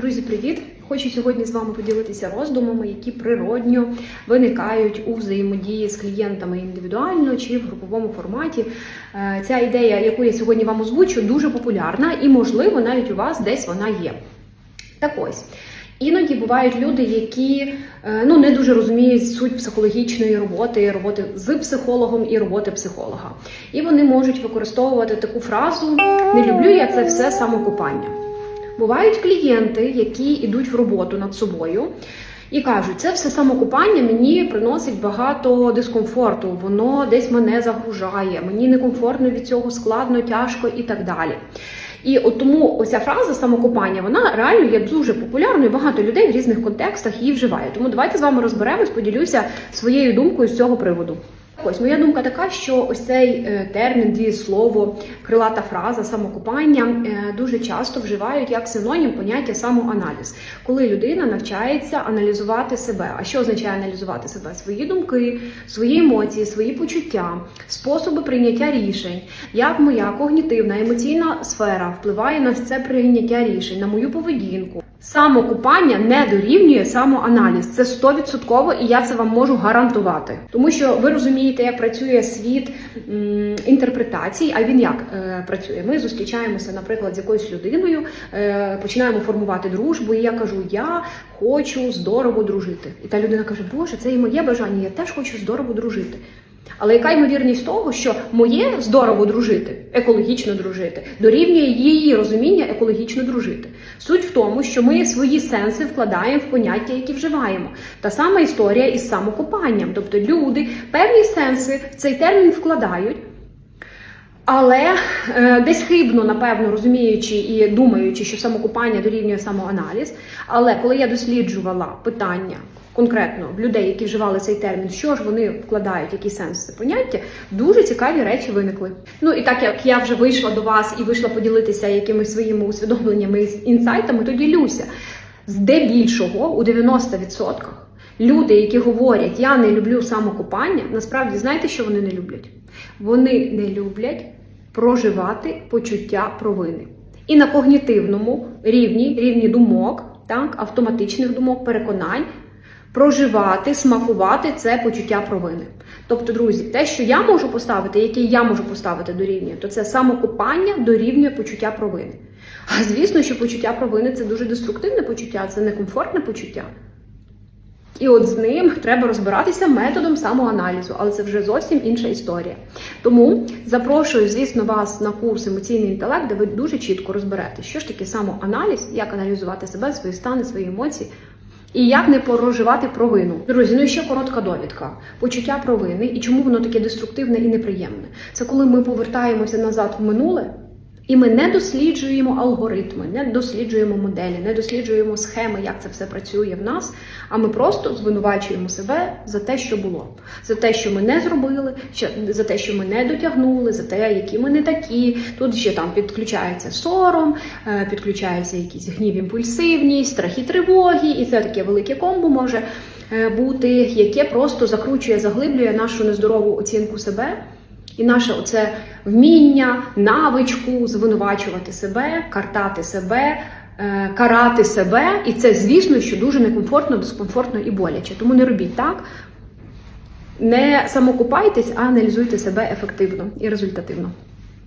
Друзі, привіт! Хочу сьогодні з вами поділитися роздумами, які природньо виникають у взаємодії з клієнтами індивідуально чи в груповому форматі. Е, Ця ідея, яку я сьогодні вам озвучу, дуже популярна і, можливо, навіть у вас десь вона є. Так ось. Іноді бувають люди, які е, ну не дуже розуміють суть психологічної роботи, роботи з психологом і роботи психолога. І вони можуть використовувати таку фразу Не люблю я це все самокопання. Бувають клієнти, які йдуть в роботу над собою і кажуть, це все самокопання мені приносить багато дискомфорту, воно десь мене загружає, мені некомфортно від цього складно, тяжко і так далі. І от тому оця фраза самокопання, вона реально є дуже популярною. Багато людей в різних контекстах її вживає. Тому давайте з вами розберемось, поділюся своєю думкою з цього приводу. Ось моя думка така, що ось цей е, термін, дієслово, крилата фраза, самокопання е, дуже часто вживають як синонім поняття самоаналіз, коли людина навчається аналізувати себе. А що означає аналізувати себе? Свої думки, свої емоції, свої почуття, способи прийняття рішень, як моя когнітивна емоційна сфера впливає на це прийняття рішень, на мою поведінку. Самокупання не дорівнює самоаналіз. Це 100% і я це вам можу гарантувати. Тому що ви розумієте, як працює світ інтерпретацій. А він як е, працює? Ми зустрічаємося, наприклад, з якоюсь людиною, е, починаємо формувати дружбу, і я кажу: Я хочу здорово дружити. І та людина каже: Боже, це і моє бажання. Я теж хочу здорово дружити. Але яка ймовірність того, що моє здорово дружити, екологічно дружити, дорівнює її розуміння екологічно дружити? Суть в тому, що ми свої сенси вкладаємо в поняття, які вживаємо. Та сама історія із самокопанням. Тобто люди певні сенси в цей термін вкладають. Але е, десь хибно, напевно, розуміючи і думаючи, що самокупання дорівнює самоаналіз. Але коли я досліджувала питання конкретно в людей, які вживали цей термін, що ж вони вкладають, які сенси поняття, дуже цікаві речі виникли. Ну і так як я вже вийшла до вас і вийшла поділитися якимись своїми усвідомленнями і інсайтами, то ділюся. Здебільшого у 90% люди, які говорять, я не люблю самокопання, насправді знаєте, що вони не люблять? Вони не люблять проживати почуття провини. І на когнітивному рівні, рівні думок, так, автоматичних думок, переконань, проживати, смакувати це почуття провини. Тобто, друзі, те, що я можу поставити, яке я можу поставити до рівня, то це самокопання дорівнює почуття провини. А звісно, що почуття провини це дуже деструктивне почуття, це некомфортне почуття. І от з ним треба розбиратися методом самоаналізу, але це вже зовсім інша історія. Тому запрошую, звісно, вас на курс емоційний інтелект, де ви дуже чітко розберете, що ж таке самоаналіз, як аналізувати себе, свої стани, свої емоції. І як не проживати провину. Друзі, ну і ще коротка довідка. Почуття провини і чому воно таке деструктивне і неприємне. Це коли ми повертаємося назад в минуле, і ми не досліджуємо алгоритми, не досліджуємо моделі, не досліджуємо схеми, як це все працює в нас. А ми просто звинувачуємо себе за те, що було, за те, що ми не зробили, за те, що ми не дотягнули, за те, які ми не такі. Тут ще там підключається сором, е, підключається якийсь гнів, імпульсивність, страхи тривоги, і це таке велике комбо може е, бути, яке просто закручує, заглиблює нашу нездорову оцінку себе. І наше оце вміння, навичку звинувачувати себе, картати себе, е, карати себе. І це, звісно, що дуже некомфортно, дискомфортно і боляче. Тому не робіть так. Не самокупайтесь, а аналізуйте себе ефективно і результативно.